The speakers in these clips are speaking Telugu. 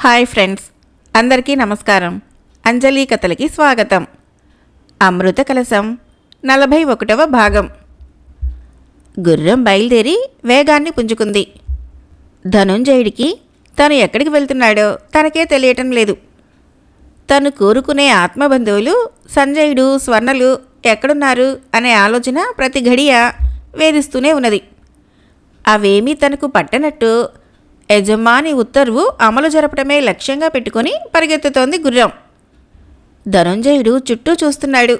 హాయ్ ఫ్రెండ్స్ అందరికీ నమస్కారం. అంజలి కథలకి స్వాగతం. అమృత కలశం నలభై ఒకటవ భాగం. గుర్రం బయలుదేరి వేగాన్ని పుంజుకుంది. ధనుంజయుడికి తను ఎక్కడికి వెళ్తున్నాడో తనకే తెలియటం లేదు. తను కోరుకునే ఆత్మబంధువులు సంజయుడు స్వర్ణలు ఎక్కడున్నారు అనే ఆలోచన ప్రతి ఘడియ వేధిస్తూనే ఉన్నది. అవేమీ తనకు పట్టనట్టు యజమాని ఉత్తర్వు అమలు జరపడమే లక్ష్యంగా పెట్టుకొని పరిగెత్తుతోంది గుర్రం. ధనుంజయుడు చుట్టూ చూస్తున్నాడు.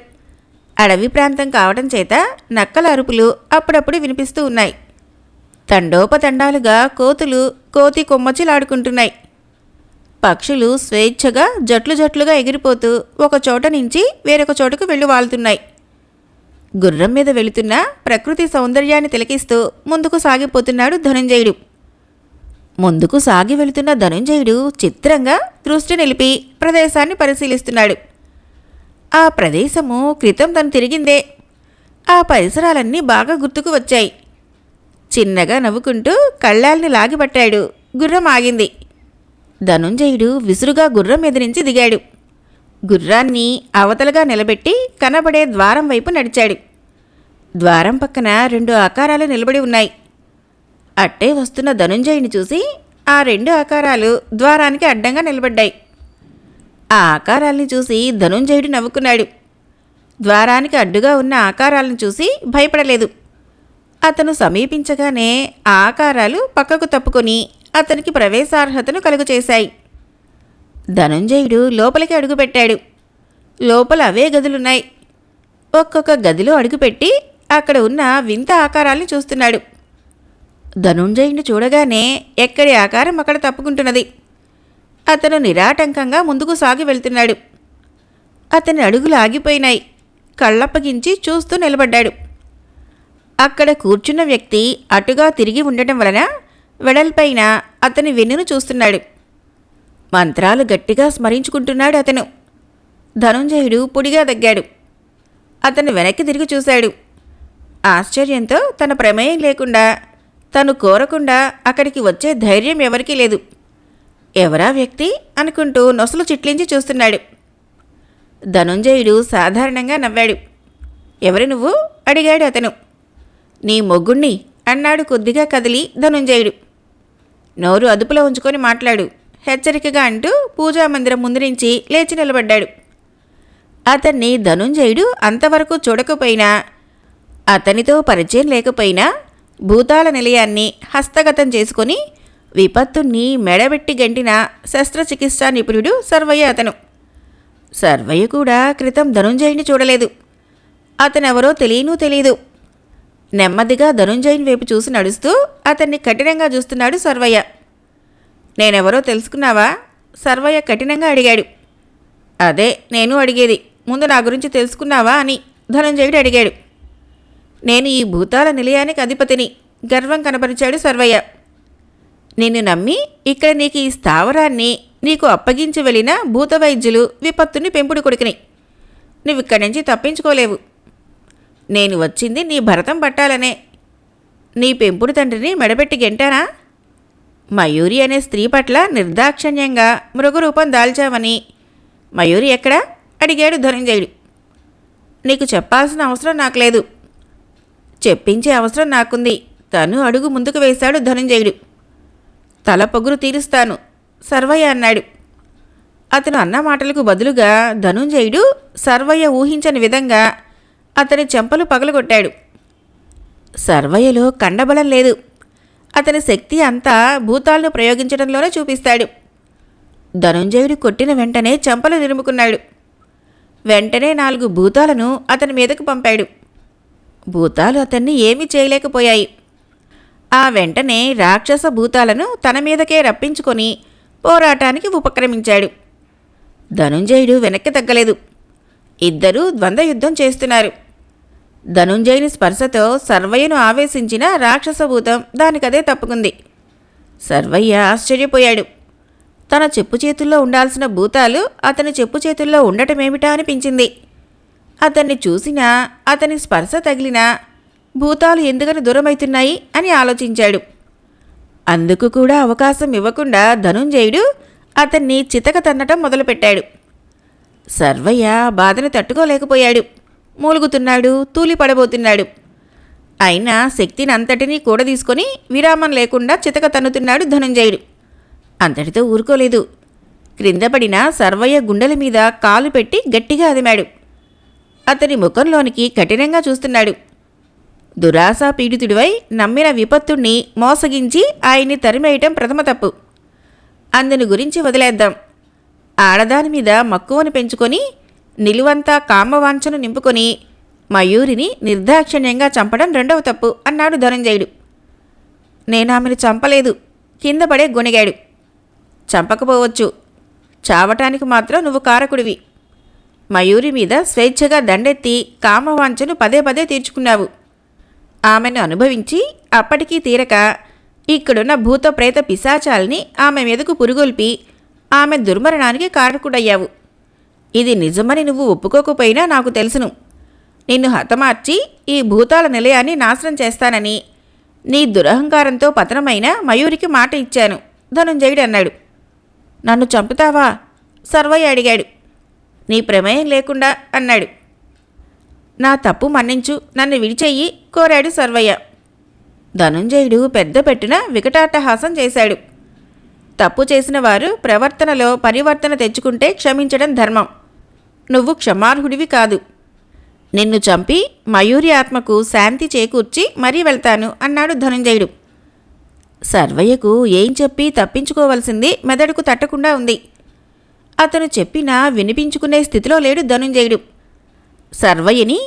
అడవి ప్రాంతం కావడం చేత నక్కల అరుపులు అప్పుడప్పుడు వినిపిస్తూ ఉన్నాయి. తండోపతండాలుగా కోతులు కోతి కొమ్మచ్చిలాడుకుంటున్నాయి పక్షులు స్వేచ్ఛగా జట్లు జట్లుగా ఎగిరిపోతూ ఒక చోట నుంచి వేరొక చోటకు వెళ్ళి వాళ్తున్నాయి. గుర్రం మీద వెళుతున్న ప్రకృతి సౌందర్యాన్ని తిలకిస్తూ ముందుకు సాగిపోతున్నాడు ధనుంజయుడు. ముందుకు సాగి వెళుతున్న ధనుంజయుడు చిత్రంగా దృష్టి నిలిపి ప్రదేశాన్ని పరిశీలిస్తున్నాడు. ఆ ప్రదేశము క్రితం తను తిరిగిందే. ఆ పరిసరాలన్నీ బాగా గుర్తుకు వచ్చాయి. చిన్నగా నవ్వుకుంటూ కళ్ళాల్ని లాగిపట్టాడు. గుర్రం ఆగింది. ధనుంజయుడు విసురుగా గుర్రం ఎదిరించి దిగాడు. గుర్రాన్ని అవతలగా నిలబెట్టి కనబడే ద్వారం వైపు నడిచాడు. ద్వారం పక్కన రెండు ఆకారాలు నిలబడి ఉన్నాయి. అట్టే వస్తున్న ధనుంజయుని చూసి ఆ రెండు ఆకారాలు ద్వారానికి అడ్డంగా నిలబడ్డాయి. ఆ ఆకారాల్ని చూసి ధనుంజయుడు నవ్వుకున్నాడు. ద్వారానికి అడ్డుగా ఉన్న ఆకారాలను చూసి భయపడలేదు. అతను సమీపించగానే ఆ ఆకారాలు పక్కకు తప్పుకొని అతనికి ప్రవేశార్హతను కలుగచేశాయి. ధనుంజయుడు లోపలికి అడుగుపెట్టాడు. లోపల అవే గదులున్నాయి. ఒక్కొక్క గదిలో అడుగుపెట్టి అక్కడ ఉన్న వింత ఆకారాల్ని చూస్తున్నాడు. ధనుంజయుని చూడగానే ఎక్కడి ఆకారం అక్కడ తప్పుకుంటున్నది. అతను నిరాటంకంగా ముందుకు సాగి వెళ్తున్నాడు. అతని అడుగులు ఆగిపోయినాయి. కళ్ళప్పగించి చూస్తూ నిలబడ్డాడు. అక్కడ కూర్చున్న వ్యక్తి అటుగా తిరిగి ఉండటం వలన వెడల్పైన అతని వెన్నును చూస్తున్నాడు. మంత్రాలు గట్టిగా స్మరించుకుంటున్నాడు అతను. ధనుంజయుడు పొడిగా దగ్గాడు. అతను వెనక్కి తిరిగి చూశాడు. ఆశ్చర్యంతో తన ప్రమేయం లేకుండా తను కోరకుండా అక్కడికి వచ్చే ధైర్యం ఎవరికీ లేదు. ఎవరా వ్యక్తి? అనుకుంటూ నొసలు చిట్లించి చూస్తున్నాడు. ధనుంజయుడు సాధారణంగా నవ్వాడు. ఎవరు నువ్వు? అడిగాడు అతను. నీ మొగ్గుణ్ణి అన్నాడు కొద్దిగా కదిలి ధనుంజయుడు. నోరు అదుపులో ఉంచుకొని మాట్లాడు. హెచ్చరికగా అంటూ పూజా మందిరం ముందు నుంచి లేచి నిలబడ్డాడు. అతన్ని ధనుంజయుడు అంతవరకు చూడకపోయినా అతనితో పరిచయం లేకపోయినా భూతాల నిలయాన్ని హస్తగతం చేసుకొని విపత్తుని మెడబెట్టి గంటిన శస్త్రచికిత్సా నిపుణుడు సర్వయ్య అతను. సర్వయ్య కూడా క్రితం ధనుంజయుని చూడలేదు. అతనెవరో తెలియను తెలియదు నెమ్మదిగా ధనుంజయుని వైపు చూసి నడుస్తూ అతన్ని కఠినంగా చూస్తున్నాడు సర్వయ్య. నేనెవరో తెలుసుకున్నావా? సర్వయ్య కఠినంగా అడిగాడు. అదే నేను అడిగేది. ముందు నా గురించి తెలుసుకున్నావా? అని ధనంజయుడు అడిగాడు. నేను ఈ భూతాల నిలయానికి అధిపతిని. గర్వం కనపరిచాడు సర్వయ్య. నిన్ను నమ్మి ఇక్కడ నీకు ఈ స్థావరాన్ని నీకు అప్పగించి వెళ్ళిన భూత వైద్యులు విపత్తుని పెంపుడు కొడుకుని. నువ్విక్కడి నుంచి తప్పించుకోలేవు. నేను వచ్చింది నీ భరతం పట్టాలనే. నీ పెంపుడు తండ్రిని మెడబెట్టి గెంటానా? మయూరి అనే స్త్రీ పట్ల నిర్దాక్షణ్యంగా మృగరూపం దాల్చావని. మయూరి ఎక్కడా? అడిగాడు ధనంజయుడు. నీకు చెప్పాల్సిన అవసరం నాకు లేదు. చెప్పించే అవసరం నాకుంది. తను అడుగు ముందుకు వేశాడు ధనంజయుడు. తల పొగురు తీరుస్తాను. సర్వయ్య అన్నాడు. అతను అన్న మాటలకు బదులుగా ధనుంజయుడు సర్వయ్య ఊహించని విధంగా అతని చెంపలు పగలగొట్టాడు. సర్వయ్యలో కండబలం లేదు. అతని శక్తి అంతా భూతాలను ప్రయోగించడంలోనే చూపిస్తాడు. ధనుంజయుడు కొట్టిన వెంటనే చెంపలు నిరుముకున్నాడు. వెంటనే నాలుగు భూతాలను అతని మీదకు పంపాడు. భూతాలు అతన్ని ఏమీ చేయలేకపోయాయి. ఆ వెంటనే రాక్షస భూతాలను తన మీదకే రప్పించుకొని పోరాటానికి ఉపక్రమించాడు. ధనుంజయుడు వెనక్కి తగ్గలేదు. ఇద్దరూ ద్వంద్వ యుద్ధం చేస్తున్నారు. ధనుంజయుని స్పర్శతో సర్వయ్యను ఆవేశించిన రాక్షస భూతం దానికదే తప్పుకుంది. సర్వయ్య ఆశ్చర్యపోయాడు. తన చెప్పు చేతుల్లో ఉండాల్సిన భూతాలు అతని చెప్పు చేతుల్లో ఉండటమేమిటా అనిపించింది. అతన్ని చూసినా అతని స్పర్శ తగిలినా భూతాలు ఎందుకని దూరమవుతున్నాయి అని ఆలోచించాడు. అందుకు కూడా అవకాశం ఇవ్వకుండా ధనుంజయుడు అతన్ని చితక తన్నటం మొదలుపెట్టాడు. సర్వయ్య బాధను తట్టుకోలేకపోయాడు. మూలుగుతున్నాడు తూలి పడబోతున్నాడు. అయినా శక్తిని అంతటినీ కూడదీసుకొని విరామం లేకుండా చితక తన్నుతున్నాడు ధనుంజయుడు. అంతటితో ఊరుకోలేదు. క్రిందపడిన సర్వయ్య గుండెల మీద కాలు పెట్టి గట్టిగా అదిమాడు. అతని ముఖంలోనికి కఠినంగా చూస్తున్నాడు. దురాశ పీడితుడివై నమ్మిన విపత్తుణ్ణి మోసగించి ఆయన్ని తరిమేయటం ప్రథమ తప్పు. అందుని గురించి వదిలేద్దాం. ఆడదాని మీద మక్కువను పెంచుకొని నిలువంతా కామవాంఛను నింపుకొని మయూరిని నిర్దాక్షిణ్యంగా చంపడం రెండవ తప్పు అన్నాడు ధనంజయుడు. నేనామెను చంపలేదు. కింద పడే గొనిగాడు చంపకపోవచ్చు. చావటానికి మాత్రం నువ్వు కారకుడివి. మయూరి మీద స్వేచ్ఛగా దండెత్తి కామవాంఛను పదే పదే తీర్చుకున్నావు. ఆమెను అనుభవించి అప్పటికీ తీరక ఇక్కడున్న భూత ప్రేత పిశాచాల్ని ఆమె మీదకు పురుగొల్పి ఆమె దుర్మరణానికి కారకుడయ్యావు. ఇది నిజమని నువ్వు ఒప్పుకోకపోయినా నాకు తెలుసును. నిన్ను హతమార్చి ఈ భూతాల నిలయాన్ని నాశనం చేస్తానని నీ దురహంకారంతో పతనమైన మయూరికి మాట ఇచ్చాను. ధనుంజయుడు అన్నాడు నన్ను చంపుతావా? సర్వయ్య అడిగాడు. నీ ప్రమేయం లేకుండా అన్నాడు. నా తప్పు మన్నించు నన్ను విడిచెయ్యి కోరాడు సర్వయ్య. ధనుంజయుడు పెద్ద పెట్టున వికటాట్టహాసం చేశాడు. తప్పు చేసిన వారు ప్రవర్తనలో పరివర్తన తెచ్చుకుంటే క్షమించడం ధర్మం. నువ్వు క్షమార్హుడివి కాదు. నిన్ను చంపి మయూరి ఆత్మకు శాంతి చేకూర్చి మరీ వెళ్తాను అన్నాడు ధనుంజయుడు. సర్వయ్యకు ఏం చెప్పి తప్పించుకోవలసింది మెదడుకు తట్టకుండా ఉంది. అతను చెప్పినా వినిపించుకునే స్థితిలో లేడు ధనుంజయుడు. సర్వయ్యని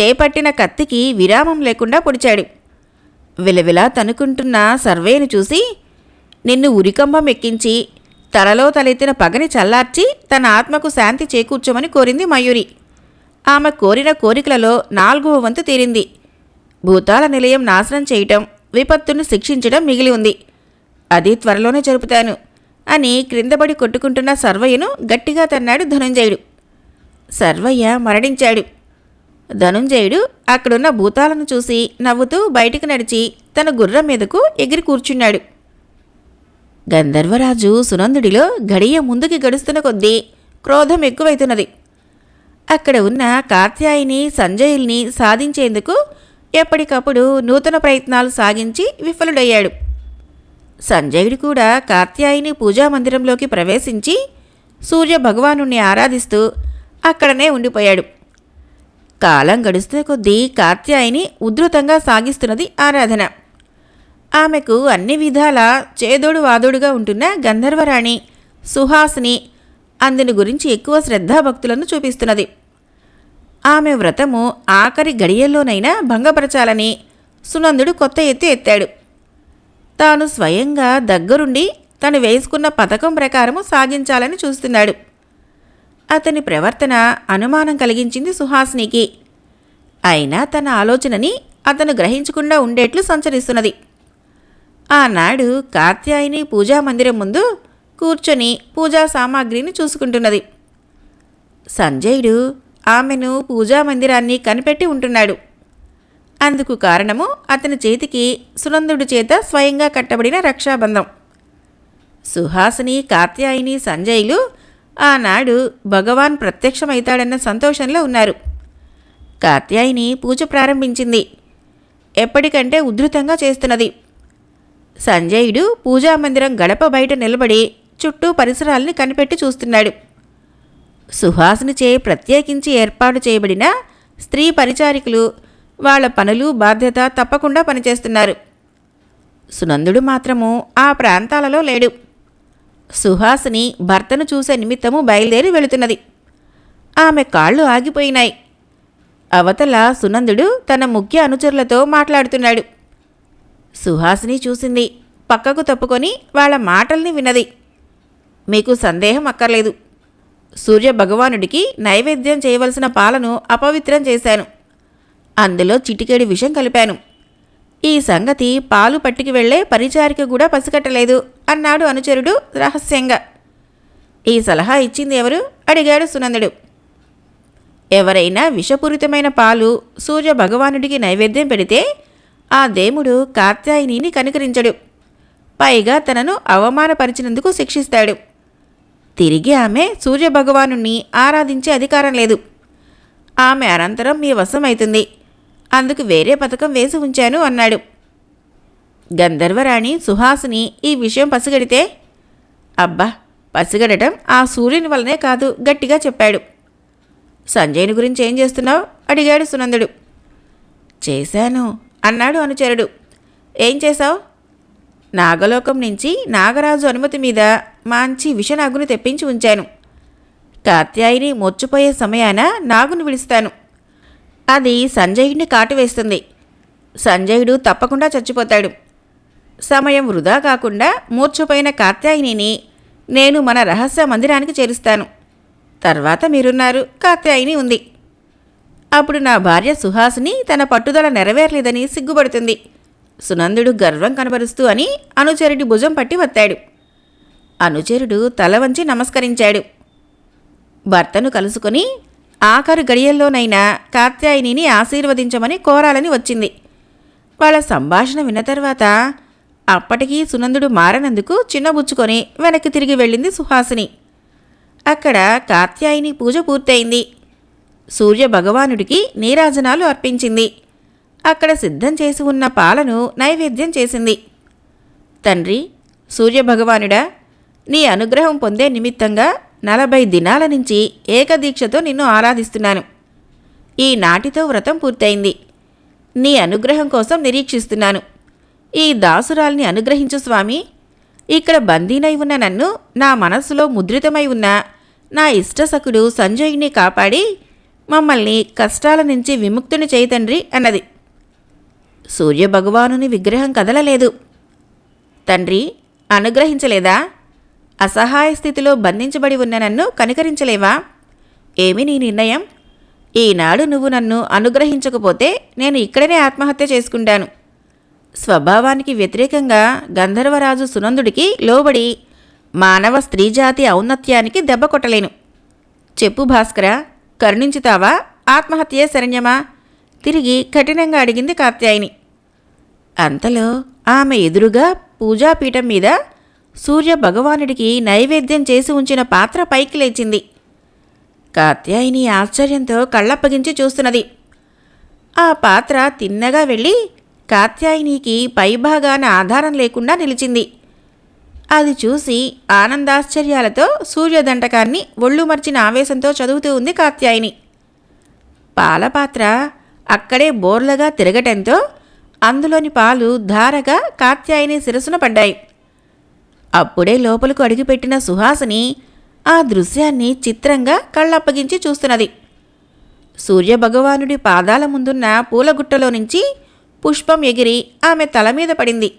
చేపట్టిన కత్తికి విరామం లేకుండా పొడిచాడు. విలవిలా తనుకుంటున్న సర్వేని చూసి నిన్ను ఉరికంబం ఎక్కించి తలలో తలెత్తిన పగని చల్లార్చి తన ఆత్మకు శాంతి చేకూర్చమని కోరింది మయూరి. ఆమె కోరిన కోరికలలో నాలుగవ వంతు తీరింది. భూతాల నిలయం నాశనం చేయటం విపత్తును శిక్షించడం మిగిలి ఉంది. అది త్వరలోనే జరుపుతాను. అని క్రిందపడి కొట్టుకుంటున్న సర్వయ్యను గట్టిగా తన్నాడు ధనుంజయుడు. సర్వయ్య మరణించాడు. ధనుంజయుడు అక్కడున్న భూతాలను చూసి నవ్వుతూ బయటికి నడిచి తన గుర్రం మీదకు ఎగిరి కూర్చున్నాడు. గంధర్వరాజు సునందుడిలో గడియ ముందుకి గడుస్తున్న కొద్దీ క్రోధం ఎక్కువైతున్నది. అక్కడ ఉన్న కాత్యాయిని సంజయుల్ని సాధించేందుకు ఎప్పటికప్పుడు నూతన ప్రయత్నాలు సాగించి విఫలుడయ్యాడు. సంజయుడు కూడా కాత్యాయిని పూజామందిరంలోకి ప్రవేశించి సూర్య భగవానుణ్ణి ఆరాధిస్తూ అక్కడనే ఉండిపోయాడు. కాలం గడుస్తున్న కొద్దీ కార్త్యాయిని ఉధృతంగా సాగిస్తున్నది ఆరాధన. ఆమెకు అన్ని విధాల చేదోడు వాదోడుగా ఉంటున్న గంధర్వరాణి సుహాసిని అందుని గురించి ఎక్కువ శ్రద్ధాభక్తులను చూపిస్తున్నది. ఆమె వ్రతము ఆఖరి గడియల్లోనైనా భంగపరచాలని సునందుడు కొత్త ఎత్తు ఎత్తాడు. తాను స్వయంగా దగ్గరుండి తను వేసుకున్న పథకం ప్రకారము సాగించాలని చూస్తున్నాడు. అతని ప్రవర్తన అనుమానం కలిగించింది సుహాసినికి. అయినా తన ఆలోచనని అతను గ్రహించకుండా ఉండేట్లు సంచరిస్తున్నది. ఆనాడు కాత్యాయని పూజా మందిరం ముందు కూర్చొని పూజా సామాగ్రిని చూసుకుంటున్నది. సంజయుడు ఆమెను పూజా మందిరాన్ని కనిపెట్టి ఉంటున్నాడు. అందుకు కారణము అతని చేతికి సునందుడి చేత స్వయంగా కట్టబడిన రక్షాబంధం. సుహాసిని కాత్యాయిని సంజయులు ఆనాడు భగవాన్ ప్రత్యక్షమవుతాడన్న సంతోషంలో ఉన్నారు. కాత్యాయిని పూజ ప్రారంభించింది. ఎప్పటికంటే ఉధృతంగా చేస్తున్నది. సంజయుడు పూజామందిరం గడప బయట నిలబడి చుట్టూ పరిసరాల్ని కనిపెట్టి చూస్తున్నాడు. సుహాసినిచే ప్రత్యేకించి ఏర్పాటు చేయబడిన స్త్రీ పరిచారికులు వాళ్ళ పనులు బాధ్యత తప్పకుండా పనిచేస్తున్నారు. సునందుడు మాత్రము ఆ ప్రాంతాలలో లేడు. సుహాసిని భర్తను చూసే నిమిత్తము బయలుదేరి వెళుతున్నది. ఆమె కాళ్ళు ఆగిపోయినాయి. అవతల సునందుడు తన ముఖ్య అనుచరులతో మాట్లాడుతున్నాడు. సుహాసిని చూసింది పక్కకు తప్పుకొని వాళ్ళ మాటల్ని వినది మీకు సందేహం అక్కర్లేదు. సూర్య భగవానుడికి నైవేద్యం చేయవలసిన పాలను అపవిత్రం చేశాను. అందులో చిటికెడి విషం కలిపాను. ఈ సంగతి పాలు పట్టుకు వెళ్ళే పరిచారిక కూడా పసిగట్టలేదు అన్నాడు అనుచరుడు రహస్యంగా. ఈ సలహా ఇచ్చింది ఎవరు? అడిగాడు సునందుడు. ఎవరైనా విషపూరితమైన పాలు సూర్య భగవానుడికి నైవేద్యం పెడితే ఆ దేముడు కాత్యాయనిని కనికరించడు. పైగా తనను అవమానపరిచినందుకు శిక్షిస్తాడు. తిరిగి ఆమె సూర్యభగవాను ఆరాధించే అధికారం లేదు. ఆమె అనంతరం మీ వశమైతుంది అందుకు వేరే పథకం వేసి ఉంచాను అన్నాడు. గంధర్వరాణి సుహాసిని ఈ విషయం పసిగడితే అబ్బా పసిగడటం ఆ సూర్యుని వలనే కాదు గట్టిగా చెప్పాడు. సంజయ్ని గురించి ఏం చేస్తున్నావు? అడిగాడు సునందుడు. చేశాను అన్నాడు అనుచరుడు. ఏం చేశావు? నాగలోకం నుంచి నాగరాజు అనుమతి మీద మంచి విషనాగును తెప్పించి ఉంచాను. కాత్యాయిని మొచ్చిపోయే సమయాన నాగును విడుస్తాను. అది సంజయుడిని కాటువేస్తుంది. సంజయుడు తప్పకుండా చచ్చిపోతాడు. సమయం వృధా కాకుండా మూర్ఛపోయిన కాత్యాయినిని నేను మన రహస్య మందిరానికి చేరుస్తాను. తర్వాత మీరున్నారు. కాత్యాయిని ఉంది. అప్పుడు నా భార్య సుహాసిని తన పట్టుదల నెరవేరలేదని సిగ్గుపడుతుంది. సునందుడు గర్వం కనబరుస్తూ అని అనుచరుడి భుజం పట్టి వత్తాడు. అనుచరుడు తల వంచి నమస్కరించాడు. భర్తను కలుసుకొని ఆఖరు గడియల్లోనైనా కాత్యాయనిని ఆశీర్వదించమని కోరాలని వచ్చింది. వాళ్ళ సంభాషణ విన్న తర్వాత అప్పటికీ సునందుడు మారనందుకు చిన్నబుచ్చుకొని వెనక్కి తిరిగి వెళ్ళింది సుహాసిని. అక్కడ కాత్యాయిని పూజ పూర్తయింది. సూర్య భగవానుడికి నీరాజనాలు అర్పించింది. అక్కడ సిద్ధం చేసి ఉన్న పాలను నైవేద్యం చేసింది. తండ్రి సూర్యభగవానుడా నీ అనుగ్రహం పొందే నిమిత్తంగా నలభై దినాల నుంచి ఏకదీక్షతో నిన్ను ఆరాధిస్తున్నాను. ఈ నాటితో వ్రతం పూర్తయింది. నీ అనుగ్రహం కోసం నిరీక్షిస్తున్నాను. ఈ దాసురాల్ని అనుగ్రహించు స్వామి. ఇక్కడ బందీనై ఉన్న నన్ను నా మనస్సులో ముద్రితమై ఉన్న నా ఇష్టసకుడు సంజయుని కాపాడి మమ్మల్ని కష్టాల నుంచి విముక్తుని చేయతండ్రి అన్నది. సూర్యభగవానుని విగ్రహం కదలలేదు. తండ్రి అనుగ్రహించలేదా? అసహాయ స్థితిలో బంధించబడి ఉన్న నన్ను కనికరించలేవా? ఏమి నీ నిర్ణయం? ఈనాడు నువ్వు నన్ను అనుగ్రహించకపోతే నేను ఇక్కడనే ఆత్మహత్య చేసుకుంటాను. స్వభావానికి వ్యతిరేకంగా గంధర్వరాజు సునందుడికి లోబడి మానవ స్త్రీజాతి ఔన్నత్యానికి దెబ్బ కొట్టలేను. చెప్పు భాస్కర కరుణించుతావా? ఆత్మహత్యే శరణ్యమా? తిరిగి కఠినంగా అడిగింది కాత్యాయిని. అంతలో ఆమె ఎదురుగా పూజాపీఠం మీద సూర్య భగవానుడికి నైవేద్యం చేసి ఉంచిన పాత్ర పైకి లేచింది. కాత్యాయిని ఆశ్చర్యంతో కళ్ళప్పగించి చూస్తున్నది. ఆ పాత్ర తిన్నగా వెళ్ళి కాత్యాయినికి పైభాగాన ఆధారం లేకుండా నిలిచింది. అది చూసి ఆనందాశ్చర్యాలతో సూర్యదండకాన్ని ఒళ్ళు మర్చిన ఆవేశంతో చదువుతూ ఉంది కాత్యాయిని. పాలపాత్ర అక్కడే బోర్లగా తిరగటంతో అందులోని పాలు ధారగా కాత్యాయిని శిరసున పడ్డాయి. అప్పుడే లోపలకు అడుగుపెట్టిన సుహాసిని ఆ దృశ్యాన్ని చిత్రంగా కళ్ళప్పగించి చూస్తున్నది. సూర్యభగవానుడి పాదాల ముందున్న పూలగుట్టలో నుంచి పుష్పం ఎగిరి ఆమె తల మీద పడింది.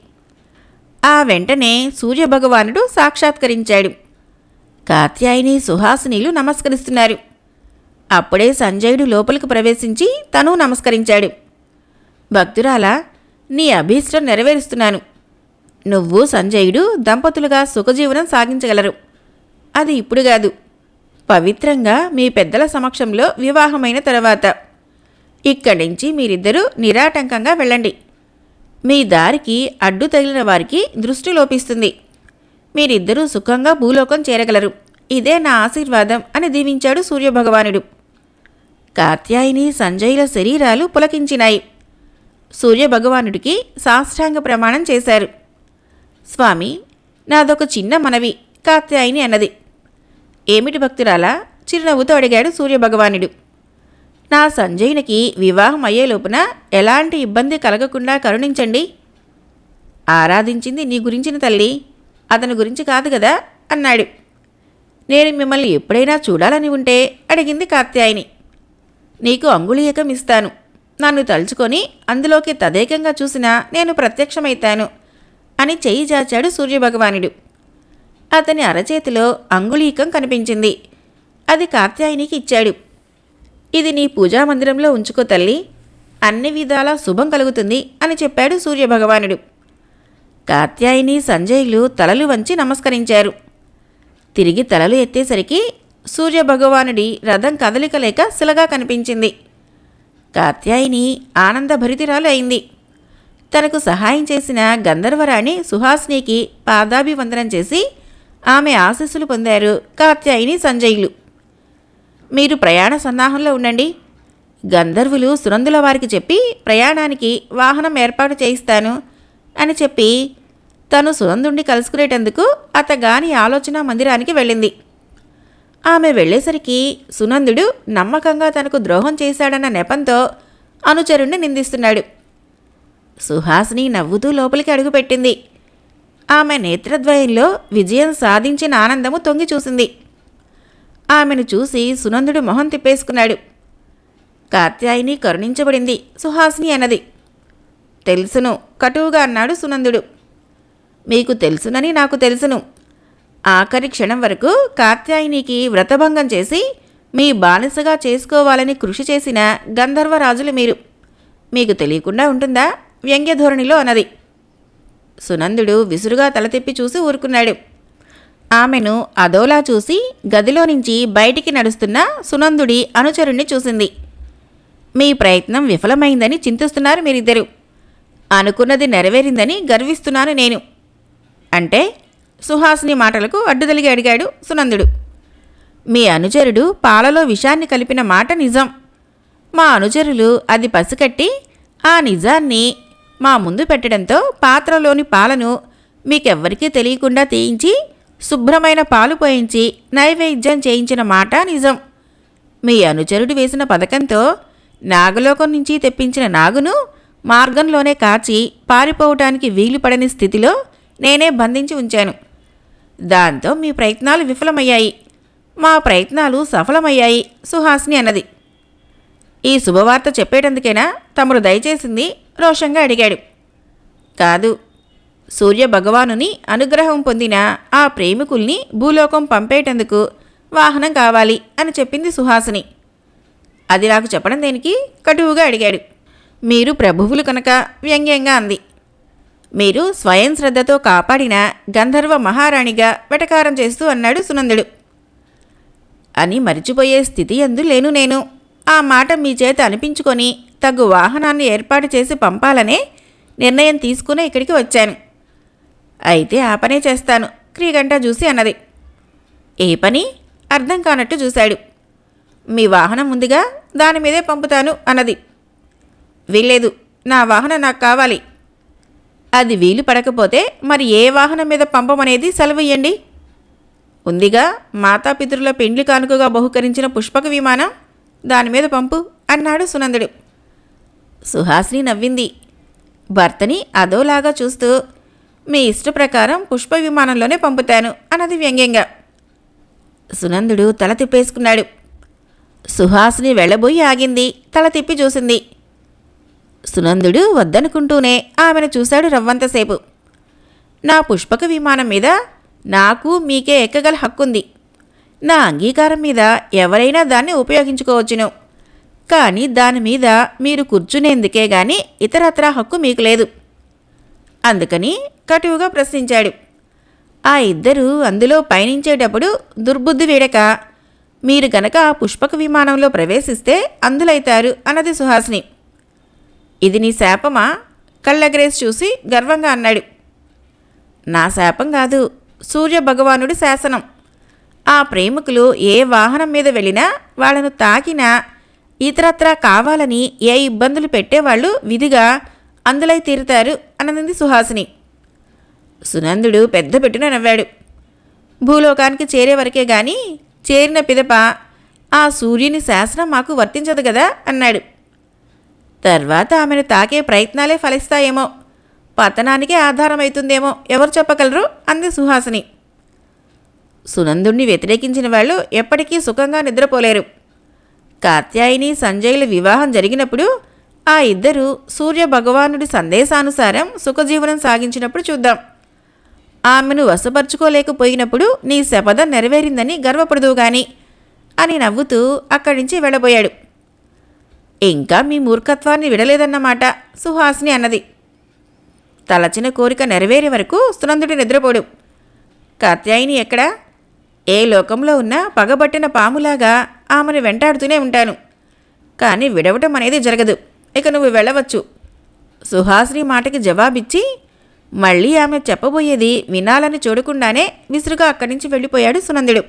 ఆ వెంటనే సూర్యభగవానుడు సాక్షాత్కరించాడు. కాత్యాయిని సుహాసినిలు నమస్కరిస్తున్నారు. అప్పుడే సంజయుడు లోపలికి ప్రవేశించి తను నమస్కరించాడు. భక్తురాల నీ అభీష్టం నెరవేరుస్తున్నాను. నువ్వు సంజయుడు దంపతులుగా సుఖజీవనం సాగించగలరు. అది ఇప్పుడు కాదు. పవిత్రంగా మీ పెద్దల సమక్షంలో వివాహమైన తర్వాత. ఇక్కడి నుంచి మీరిద్దరూ నిరాటంకంగా వెళ్ళండి. మీ దారికి అడ్డు తగిలిన వారికి దృష్టి లోపిస్తుంది. మీరిద్దరూ సుఖంగా భూలోకం చేరగలరు. ఇదే నా ఆశీర్వాదం అని దీవించాడు సూర్యభగవానుడు. కాత్యాయిని సంజయుల శరీరాలు పులకించినాయి. సూర్యభగవానుడికి సాష్టాంగ ప్రమాణం చేశారు. స్వామి నాదొక చిన్న మనవి కాత్యాయిని అన్నది. ఏమిటి భక్తురాలా? చిరునవ్వుతో అడిగాడు సూర్యభగవానుడు. నా సంజయునికి వివాహం అయ్యే లోపున ఎలాంటి ఇబ్బంది కలగకుండా కరుణించండి. ఆరాధించింది నీ గురించిన తల్లి అతని గురించి కాదు కదా అన్నాడు. నేను మిమ్మల్ని ఎప్పుడైనా చూడాలని ఉంటే అడిగింది కాత్యాయిని. నీకు అంగుళీయకం ఇస్తాను. నన్ను తలుచుకొని అందులోకి తదేకంగా చూసినా నేను ప్రత్యక్షమైతాను అని చెయ్యి జాచాడు సూర్యభగవానుడు. అతని అరచేతిలో అంగుళీకం కనిపించింది. అది కాత్యాయినికి ఇచ్చాడు. ఇది నీ పూజా మందిరంలో ఉంచుకో తల్లి. అన్ని విధాలా శుభం కలుగుతుంది అని చెప్పాడు సూర్యభగవానుడు. కాత్యాయిని సంజయులు తలలు వంచి నమస్కరించారు. తిరిగి తలలు ఎత్తేసరికి సూర్యభగవానుడి రథం కదలిక లేక శిలగా కనిపించింది. కాత్యాయిని ఆనందభరితిరాలు అయింది. తనకు సహాయం చేసిన గంధర్వరాణి సుహాసినికి పాదాభివందనం చేసి ఆమె ఆశీస్సులు పొందారు కాత్యాయిని సంజయులు. మీరు ప్రయాణ సన్నాహంలో ఉండండి. గంధర్వులు సునందుల వారికి చెప్పి ప్రయాణానికి వాహనం ఏర్పాటు చేయిస్తాను అని చెప్పి తను సునందుండి కలుసుకునేటందుకు అతగాని ఆలోచన మందిరానికి వెళ్ళింది. ఆమె వెళ్ళేసరికి సునందుడు నమ్మకంగా తనకు ద్రోహం చేశాడన్న నెపంతో అనుచరుణ్ణి నిందిస్తున్నాడు. సుహాసిని నవ్వుతూ లోపలికి అడుగుపెట్టింది. ఆమె నేత్రద్వయంలో విజయం సాధించిన ఆనందము తొంగి చూసింది. ఆమెను చూసి సునందుడు మొహం తిప్పేసుకున్నాడు. కాత్యాయిని కరుణించబడింది సుహాసిని అన్నది. తెలుసును కటువుగా అన్నాడు సునందుడు. మీకు తెలుసునని నాకు తెలుసును. ఆఖరి క్షణం వరకు కాత్యాయినికి వ్రతభంగం చేసి మీ బానిసగా చేసుకోవాలని కృషి చేసిన గంధర్వరాజులు మీరు. మీకు తెలియకుండా ఉంటుందా? వ్యంగ్యధోరణిలో అన్నది. సునందుడు విసురుగా తల తిప్పి చూసి ఊరుకున్నాడు. ఆమెను అదోలా చూసి గదిలో నుంచి బయటికి నడుస్తున్న సునందుడి అనుచరుణ్ణి చూసింది. మీ ప్రయత్నం విఫలమైందని చింతిస్తున్నారు మీరిద్దరు. అనుకున్నది నెరవేరిందని గర్విస్తున్నాను నేను. అంటే సుహాసిని మాటలకు అడ్డుదలిగి అడిగాడు సునందుడు. మీ అనుచరుడు పాలలో విషాన్ని కలిపిన మాట నిజం. మా అనుచరులు అది పసికట్టి ఆ నిజాన్ని మా ముందు పెట్టడంతో పాత్రలోని పాలను మీకెవ్వరికీ తెలియకుండా తీయించి శుభ్రమైన పాలు పోయించి నైవేద్యం చేయించిన మాట నిజం. మీ అనుచరుడు వేసిన పథకంతో నాగలోకం నుంచి తెప్పించిన నాగును మార్గంలోనే కాచి పారిపోవటానికి వీలు పడని స్థితిలో నేనే బంధించి ఉంచాను. దాంతో మీ ప్రయత్నాలు విఫలమయ్యాయి. మా ప్రయత్నాలు సఫలమయ్యాయి సుహాసిని అన్నది. ఈ శుభవార్త చెప్పేటందుకైనా తమరు దయచేసింది రోషంగా అడిగాడు. కాదు సూర్య భగవానుని అనుగ్రహం పొందిన ఆ ప్రేమికుల్ని భూలోకం పంపేటందుకు వాహనం కావాలి అని చెప్పింది సుహాసిని. అది నాకు చెప్పడం దేనికి? కటువుగా అడిగాడు. మీరు ప్రభువులు కనుక వ్యంగ్యంగా అంది. మీరు స్వయం శ్రద్ధతో కాపాడిన గంధర్వ మహారాణిగా వెటకారం చేస్తూ అన్నాడు సునందుడు. అని మరిచిపోయే స్థితి ఎందు లేను నేను. ఆ మాట మీ చేత అనిపించుకొని తగు వాహనాన్ని ఏర్పాటు చేసి పంపాలనే నిర్ణయం తీసుకుని ఇక్కడికి వచ్చాను. అయితే ఆ పనే చేస్తాను క్రియగంట చూసి అన్నది. ఏ పని? అర్థం కానట్టు చూశాడు. మీ వాహనం ఉందిగా దాని మీదే పంపుతాను అన్నది. వీల్లేదు నా వాహనం నాకు కావాలి. అది వీలు పడకపోతే మరి ఏ వాహనం మీద పంపమనేది సెలవు ఇయ్యండి. ఉందిగా మాతాపితృల పెండ్లి కానుకగా బహుకరించిన పుష్పక విమానం దాని మీద పంపు అన్నాడు సునందుడు. సుహాసిని నవ్వింది. భర్తని అదోలాగా చూస్తూ మీ ఇష్ట ప్రకారం పుష్ప విమానంలోనే పంపుతాను అన్నది వ్యంగ్యంగా. సునందుడు తల తిప్పేసుకున్నాడు. సుహాసిని వెళ్ళబోయి ఆగింది తల తిప్పి చూసింది. సునందుడు వద్దనుకుంటూనే ఆమెను చూశాడు రవ్వంతసేపు. నా పుష్పక విమానం మీద నాకు మీకే ఎక్కగల హక్కుంది. నా అంగీకారం మీద ఎవరైనా దాన్ని ఉపయోగించుకోవచ్చును. కానీ దాని మీద మీరు కూర్చునేందుకే గాని ఇతరత్రా హక్కు మీకు లేదు. అందుకని కటువుగా ప్రశ్నించాడు. ఆ ఇద్దరు అందులో పయనించేటప్పుడు దుర్బుద్ధి వీడక మీరు గనక ఆ పుష్పక విమానంలో ప్రవేశిస్తే అందులైతారు అన్నది సుహాసిని. ఇది నీ శాపమా? కళ్ళగ్రేస్ చూసి గర్వంగా అన్నాడు. నా శాపం కాదు సూర్య భగవానుడి శాసనం. ఆ ప్రేమికులు ఏ వాహనం మీద వెళ్ళినా వాళ్ళను తాకినా ఇతరత్రా కావాలని ఏ ఇబ్బందులు పెట్టేవాళ్ళు విధిగా అందులై తీరుతారు అన్నది సుహాసిని. సునందుడు పెద్ద పెట్టున నవ్వాడు. భూలోకానికి చేరే వరకే గాని చేరిన పిదప ఆ సూర్యుని శాసనం మాకు వర్తించదు కదా అన్నాడు. తర్వాత ఆమెను తాకే ప్రయత్నాలే ఫలిస్తాయేమో. పతనానికే ఆధారమవుతుందేమో ఎవరు చెప్పగలరు? అంది సుహాసిని. సునందుణ్ణి వ్యతిరేకించిన వాళ్ళు ఎప్పటికీ సుఖంగా నిద్రపోలేరు. కాత్యాయిని సంజయుల వివాహం జరిగినప్పుడు ఆ ఇద్దరు సూర్య భగవానుడి సందేశానుసారం సుఖజీవనం సాగించినప్పుడు చూద్దాం. ఆమెను వశపరుచుకోలేకపోయినప్పుడు నీ శపథం నెరవేరిందని గర్వపడదువు గాని అని నవ్వుతూ అక్కడి నుంచి వెళ్ళబోయాడు. ఇంకా మీ మూర్ఖత్వాన్ని విడలేదన్నమాట సుహాసిని అన్నది. తలచిన కోరిక నెరవేరే వరకు సునందుడి నిద్రపోడు. కాత్యాయిని ఎక్కడా? ఏ లోకంలో ఉన్నా పగబట్టిన పాములాగా ఆమెను వెంటాడుతూనే ఉంటాను. కానీ విడవటం అనేది జరగదు. ఇక నువ్వు వెళ్ళవచ్చు. సుహాసిని మాటకి జవాబిచ్చి మళ్ళీ ఆమె చెప్పబోయేది వినాలని చూడకుండానే విసురుగా అక్కడి నుంచి వెళ్ళిపోయాడు సునందుడు.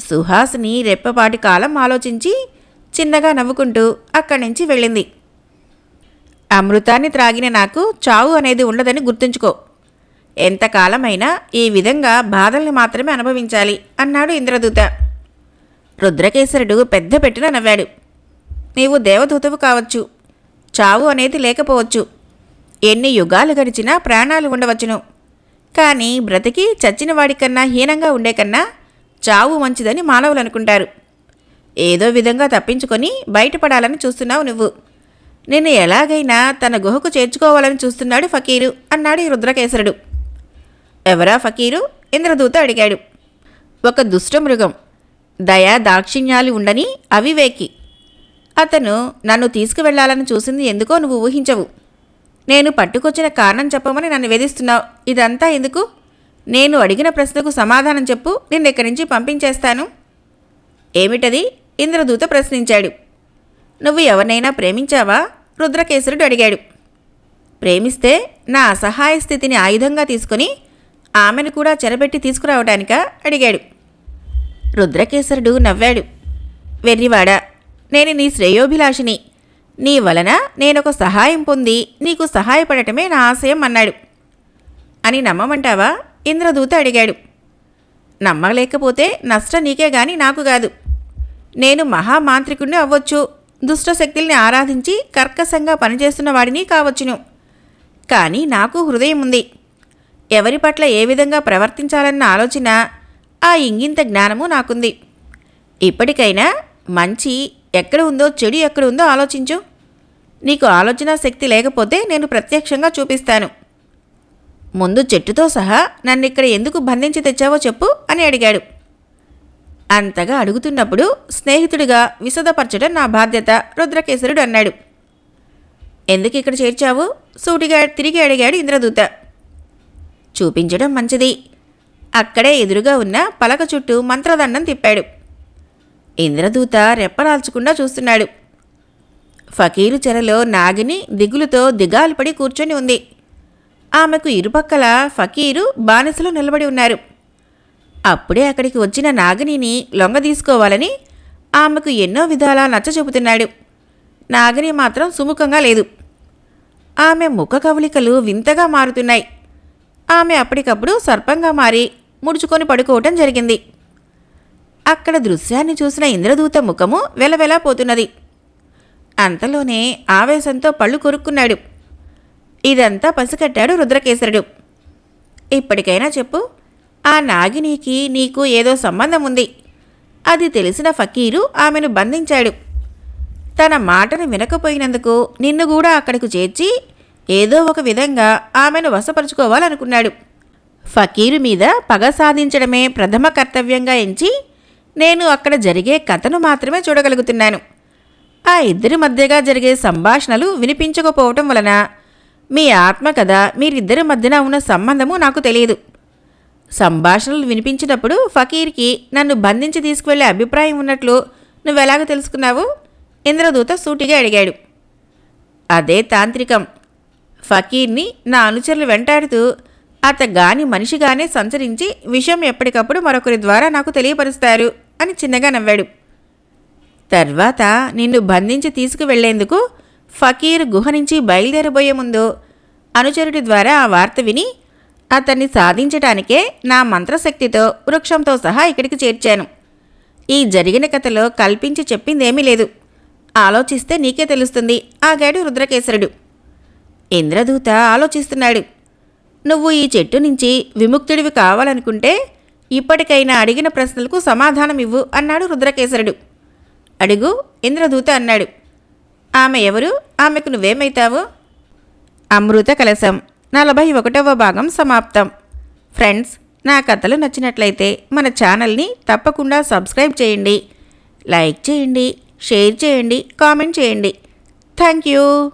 సుహాసిని రెప్పపాటి కాలం ఆలోచించి చిన్నగా నవ్వుకుంటూ అక్కడి నుంచి వెళ్ళింది. అమృతాన్ని త్రాగిన నాకు చావు అనేది ఉండదని గుర్తుంచుకో. ఎంతకాలమైనా ఈ విధంగా బాధల్ని మాత్రమే అనుభవించాలి అన్నాడు ఇంద్రదూత. రుద్రకేశరుడు పెద్ద పెట్టిన నవ్వాడు. నీవు దేవదూతవు కావచ్చు. చావు అనేది లేకపోవచ్చు. ఎన్ని యుగాలు గడిచినా ప్రాణాలు ఉండవచ్చును. కానీ బ్రతికి చచ్చిన వాడికన్నా హీనంగా ఉండే కన్నా చావు మంచిదని మానవులు అనుకుంటారు ఏదో విధంగా తప్పించుకొని బయటపడాలని చూస్తున్నావు నువ్వు. నిన్ను ఎలాగైనా తన గుహకు చేర్చుకోవాలని చూస్తున్నాడు ఫకీరు అన్నాడు ఈ రుద్రకేశరుడు ఎవరా ఫకీరు? ఇంద్రదూత అడిగాడు. ఒక దుష్టమృగం. దయా దాక్షిణ్యాలు ఉండని అవివేకి. అతను నన్ను తీసుకువెళ్ళాలని చూసింది ఎందుకో నువ్వు ఊహించవు. నేను పట్టుకొచ్చిన కారణం చెప్పమని నన్ను వేధిస్తున్నావు. ఇదంతా ఎందుకు? నేను అడిగిన ప్రశ్నకు సమాధానం చెప్పు. నేను ఇక్కడి నుంచి పంపించేస్తాను. ఏమిటది? ఇంద్రదూత ప్రశ్నించాడు. నువ్వు ఎవరినైనా ప్రేమించావా? రుద్రకేశరుడు అడిగాడు. ప్రేమిస్తే నా అసహాయ స్థితిని ఆయుధంగా తీసుకుని ఆమెను కూడా చెరబెట్టి తీసుకురావడానిక? అడిగాడు. రుద్రకేశరుడు నవ్వాడు. వెర్రివాడా నేను నీ శ్రేయోభిలాషిని. నీ వలన నేనొక సహాయం పొంది నీకు సహాయపడటమే నా ఆశయం అన్నాడు. అని నమ్మమంటావా? ఇంద్రదూత అడిగాడు. నమ్మలేకపోతే నష్టం నీకే గాని నాకు కాదు నేను మహామాంత్రికుడిని అవ్వచ్చు దుష్టశక్తుల్ని ఆరాధించి కర్కశంగా పనిచేస్తున్న వాడిని కావచ్చును. కానీ నాకు హృదయం ఉంది ఎవరి పట్ల ఏ విధంగా ప్రవర్తించాలన్న ఆలోచన ఆ ఇంగింత జ్ఞానము నాకుంది. ఇప్పటికైనా మంచి ఎక్కడ ఉందో చెడు ఎక్కడ ఉందో ఆలోచించు. నీకు ఆలోచన శక్తి లేకపోతే నేను ప్రత్యక్షంగా చూపిస్తాను. ముందు చెట్టుతో సహా నన్ను ఇక్కడ ఎందుకు బంధించి తెచ్చావో చెప్పు అని అడిగాడు. అంతగా అడుగుతున్నప్పుడు స్నేహితుడిగా విశదపరచడం నా బాధ్యత రుద్రకేశరుడు అన్నాడు. ఎందుకు ఇక్కడ చేర్చావు? సూటిగా తిరిగి అడిగాడు ఇంద్రదూత. చూపించడం మంచిది. అక్కడే ఎదురుగా ఉన్న పలక చుట్టూ మంత్రదండం తిప్పాడు. ఇంద్రదూత రెప్పరాల్చకుండా చూస్తున్నాడు. ఫకీరు చెరలో నాగిని దిగులుతో దిగాలుపడి కూర్చొని ఉంది. ఆమెకు ఇరుపక్కల ఫకీరు బానిసలు నిలబడి ఉన్నారు. అప్పుడే అక్కడికి వచ్చిన నాగిని లొంగ తీసుకోవాలని ఆమెకు ఎన్నో విధాలా నచ్చ చెబుతున్నాడు నాగిని మాత్రం సుముఖంగా లేదు. ఆమె ముఖ కవలికలు వింతగా మారుతున్నాయి. ఆమె అప్పటికప్పుడు సర్పంగా మారి ముడుచుకొని పడుకోవటం జరిగింది. అక్కడ దృశ్యాన్ని చూసిన ఇంద్రదూత ముఖము వెలవెలా పోతున్నది. అంతలోనే ఆవేశంతో పళ్ళు కొరుక్కున్నాడు. ఇదంతా పసికట్టాడు రుద్రకేశరుడు ఇప్పటికైనా చెప్పు ఆ నాగినికి నీకు ఏదో సంబంధం ఉంది. అది తెలిసిన ఫకీరు ఆమెను బంధించాడు. తన మాటను వినకపోయినందుకు నిన్ను కూడా అక్కడికి చేర్చి ఏదో ఒక విధంగా ఆమెను వశపరుచుకోవాలనుకున్నాడు. ఫకీరు మీద పగ సాధించడమే ప్రథమ కర్తవ్యంగా ఎంచి నేను అక్కడ జరిగే కథను మాత్రమే చూడగలుగుతున్నాను. ఆ ఇద్దరి మధ్యగా జరిగే సంభాషణలు వినిపించకపోవటం వలన మీ ఆత్మకథ మీరిద్దరి మధ్యన ఉన్న సంబంధము నాకు తెలియదు. సంభాషణలు వినిపించినప్పుడు ఫకీర్కి నన్ను బంధించి తీసుకువెళ్ళే అభిప్రాయం ఉన్నట్లు నువ్వెలాగ తెలుసుకున్నావు? ఇంద్రదూత సూటిగా అడిగాడు. అదే తాంత్రికం. ఫకీర్ని నా అనుచరులు వెంటాడుతూ అతగాని మనిషిగానే సంచరించి విషయం ఎప్పటికప్పుడు మరొకరి ద్వారా నాకు తెలియపరుస్తారు అని చిన్నగా నవ్వాడు. తర్వాత నిన్ను బంధించి తీసుకువెళ్ళేందుకు ఫకీర్ గుహ నుంచి బయలుదేరబోయే ముందు అనుచరుడి ద్వారా ఆ వార్త విని అతన్ని సాధించటానికే నా మంత్రశక్తితో వృక్షంతో సహా ఇక్కడికి చేర్చాను. ఈ జరిగిన కథలో కల్పించి చెప్పిందేమీ లేదు. ఆలోచిస్తే నీకే తెలుస్తుంది ఆగాడు రుద్రకేశరుడు ఇంద్రదూత ఆలోచిస్తున్నాడు. నువ్వు ఈ చెట్టు నుంచి విముక్తుడివి కావాలనుకుంటే ఇప్పటికైనా అడిగిన ప్రశ్నలకు సమాధానం ఇవ్వు అన్నాడు రుద్రకేశరుడు అడుగు ఇంద్రదూత అన్నాడు. ఆమె ఎవరు? ఆమెకు నువ్వేమైతావు? అమృత కలశం నలభై ఒకటవ భాగం సమాప్తం. ఫ్రెండ్స్ నా కథలు నచ్చినట్లయితే మన ఛానల్ని తప్పకుండా సబ్స్క్రైబ్ చేయండి. లైక్ చేయండి షేర్ చేయండి కామెంట్ చేయండి. Thank you.